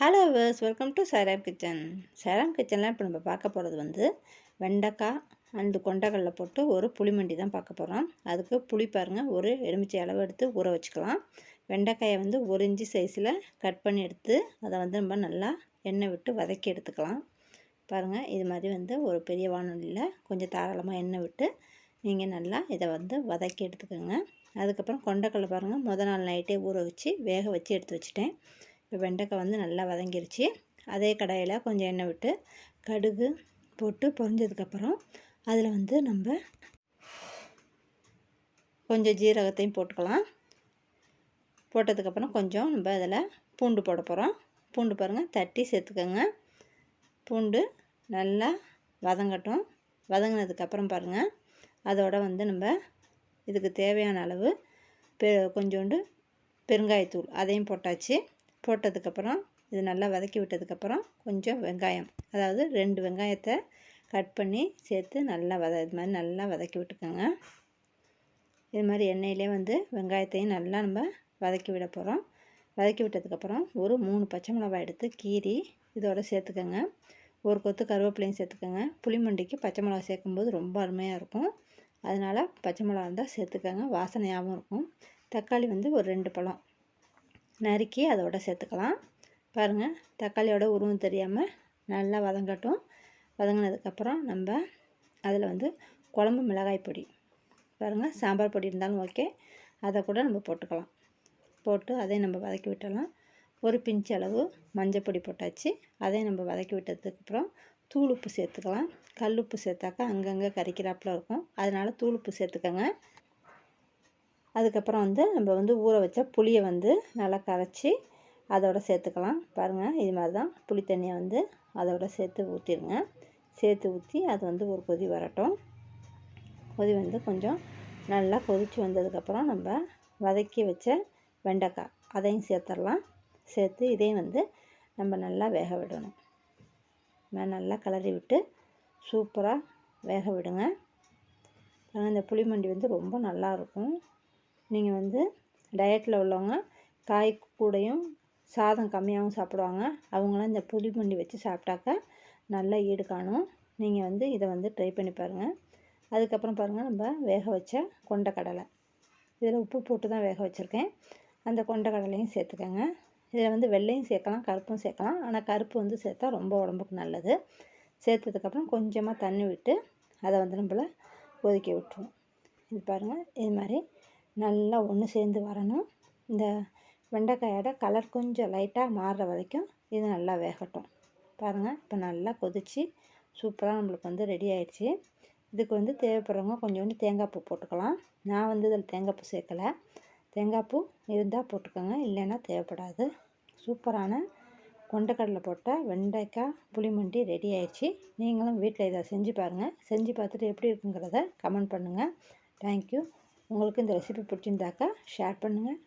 Hello viewers welcome to Sairam kitchen Sairam கிச்சனில் இப்போ நம்ம பார்க்க போகிறது வந்து வெண்டைக்காய் அண்டு கொண்டைக்கடலை போட்டு ஒரு புளிமண்டி தான் பார்க்க போகிறோம் அதுக்கு புளி பாருங்கள் ஒரு எலுமிச்சை அளவு எடுத்து ஊற வச்சுக்கலாம். வெண்டைக்காயை வந்து ஒரு இன்ச்சு சைஸில் கட் பண்ணி எடுத்து அதை வந்து நம்ம நல்லா எண்ணெய் விட்டு வதக்கி எடுத்துக்கலாம். பாருங்கள் இது மாதிரி வந்து ஒரு பெரிய வானொலியில் கொஞ்சம் தாராளமாக எண்ணெய் விட்டு நீங்கள் நல்லா இதை வந்து வதக்கி எடுத்துக்கோங்க. அதுக்கப்புறம் கொண்டைக்கடலை பாருங்கள் முத நாள் நைட்டே ஊற வச்சு வேக வச்சு எடுத்து வச்சுட்டேன். இப்போ வெண்டைக்காய் வந்து நல்லா வதங்கிருச்சு. அதே கடாயில் கொஞ்சம் எண்ணெய் விட்டு கடுகு போட்டு பொரிஞ்சதுக்கப்புறம் அதில் வந்து நம்ம கொஞ்சம் ஜீரகத்தையும் போட்டுக்கலாம். போட்டதுக்கப்புறம் கொஞ்சம் நம்ம அதில் பூண்டு போட போகிறோம். பூண்டு பாருங்கள் தட்டி சேர்த்துக்கோங்க. பூண்டு நல்லா வதங்கட்டும். வதங்கினதுக்கப்புறம் பாருங்கள் அதோட வந்து நம்ம இதுக்கு தேவையான அளவு பெ கொஞ்சோண்டு பெருங்காயத்தூள் அதையும் போட்டாச்சு. போட்டதுக்கப்புறம் இது நல்லா வதக்கி விட்டதுக்கப்புறம் கொஞ்சம் வெங்காயம். அதாவது ரெண்டு வெங்காயத்தை கட் பண்ணி சேர்த்து நல்லா வத இது மாதிரி நல்லா வதக்கி விட்டுக்கோங்க. இது மாதிரி எண்ணெயிலே வந்து வெங்காயத்தையும் நல்லா நம்ம வதக்கி விட போகிறோம் வதக்கி விட்டதுக்கப்புறம் ஒரு மூணு பச்சை மிளகாய் எடுத்து கீரி இதோட சேர்த்துக்கோங்க. ஒரு கொத்து கருவேப்பிலையும் சேர்த்துக்கோங்க. புளிமண்டிக்கு பச்சை மிளகா சேர்க்கும்போது ரொம்ப அருமையாக இருக்கும். அதனால் பச்சை மிளகா இருந்தால் சேர்த்துக்கோங்க. வாசனையாகவும் இருக்கும். தக்காளி வந்து ஒரு ரெண்டு பழம். நறுக்கி அதோட சேர்த்துக்கலாம். பாருங்கள் தக்காளியோட உருவம் தெரியாமல் நல்லா வதங்கட்டும். வதங்கினதுக்கப்புறம் நம்ம அதில் வந்து குழம்பு மிளகாய் பொடி. பாருங்கள் சாம்பார் பொடி இருந்தாலும் ஓகே. அதை கூட நம்ம போட்டுக்கலாம். போட்டு அதையும் நம்ம வதக்கி விட்டலாம் ஒரு பிஞ்சு அளவு மஞ்சள் பொடி போட்டாச்சு. அதையும் நம்ம வதக்கி விட்டதுக்கப்புறம் தூள் உப்பு சேர்த்துக்கலாம். கல் உப்பு சேர்த்தாக்கா அங்கங்கே கறிக்கிறாப்பில் இருக்கும். அதனால் தூள் உப்பு சேர்த்துக்கோங்க. அதுக்கப்புறம் வந்து நம்ம வந்து ஊற வச்ச புளியை வந்து நல்லா கரைச்சி அதோட சேர்த்துக்கலாம். பாருங்கள் இது மாதிரி தான் புளி தண்ணியை வந்து அதோட சேர்த்து ஊற்றிடுங்க சேர்த்து ஊற்றி அது வந்து ஒரு கொதி வரட்டும். கொதி வந்து கொஞ்சம் நல்லா கொதித்து வந்ததுக்கப்புறம் நம்ம வதக்கி வச்ச வெண்டைக்காய் அதையும் சேர்த்துடலாம். சேர்த்து இதையும் வந்து நம்ம நல்லா வேக விடணும். நல்லா கிளறி விட்டு சூப்பராக வேக விடுங்க. இந்த புளிமண்டி வந்து ரொம்ப நல்லாயிருக்கும் நீங்கள் வந்து டயட்டில் உள்ளவங்க காய் கூடையும் சாதம் கம்மியாகவும் சாப்பிடுவாங்க. அவங்களாம் இந்த புளி வச்சு சாப்பிட்டாக்க நல்லா ஈடு காணும். நீங்கள் வந்து இதை வந்து ட்ரை பண்ணி பாருங்கள் அதுக்கப்புறம் பாருங்கள் நம்ம வேக வச்ச கொண்டக்கடலை. இதில் உப்பு போட்டு தான் வேக வச்சுருக்கேன். அந்த கொண்டக்கடலையும் சேர்த்துக்கோங்க. இதில் வந்து வெள்ளையும் சேர்க்கலாம் கருப்பும் சேர்க்கலாம். ஆனால் கருப்பு வந்து சேர்த்தா ரொம்ப உடம்புக்கு நல்லது. சேர்த்ததுக்கப்புறம் கொஞ்சமாக தண்ணி விட்டு அதை வந்து நம்மள கொதிக்க விட்டுருவோம் இது பாருங்கள் இது மாதிரி நல்லா ஒன்று சேர்ந்து வரணும். இந்த வெண்டைக்காயோட கலர் கொஞ்சம் லைட்டாக மாறுற வரைக்கும் இது நல்லா வேகட்டும். பாருங்கள் இப்போ நல்லா கொதித்து சூப்பராக நம்மளுக்கு வந்து ரெடி ஆயிடுச்சு. இதுக்கு வந்து தேவைப்படுறவங்க கொஞ்சோண்டு தேங்காய் பூ போட்டுக்கலாம். நான் வந்து இதில் தேங்காய் பூ சேர்க்கலை. தேங்காய் பூ இருந்தால் போட்டுக்கோங்க இல்லைன்னா தேவைப்படாது. சூப்பரான கொண்டக்கடலை போட்ட வெண்டைக்காய் புளிமண்டி ரெடி ஆயிடுச்சு. நீங்களும் வீட்டில் இதை செஞ்சு பாருங்கள் செஞ்சு பார்த்துட்டு எப்படி இருக்குங்கிறத கமெண்ட் பண்ணுங்கள் தேங்க்யூ உங்களுக்கு இந்த ரெசிபி பிடிச்சிருந்தாக்கா ஷேர் பண்ணுங்கள்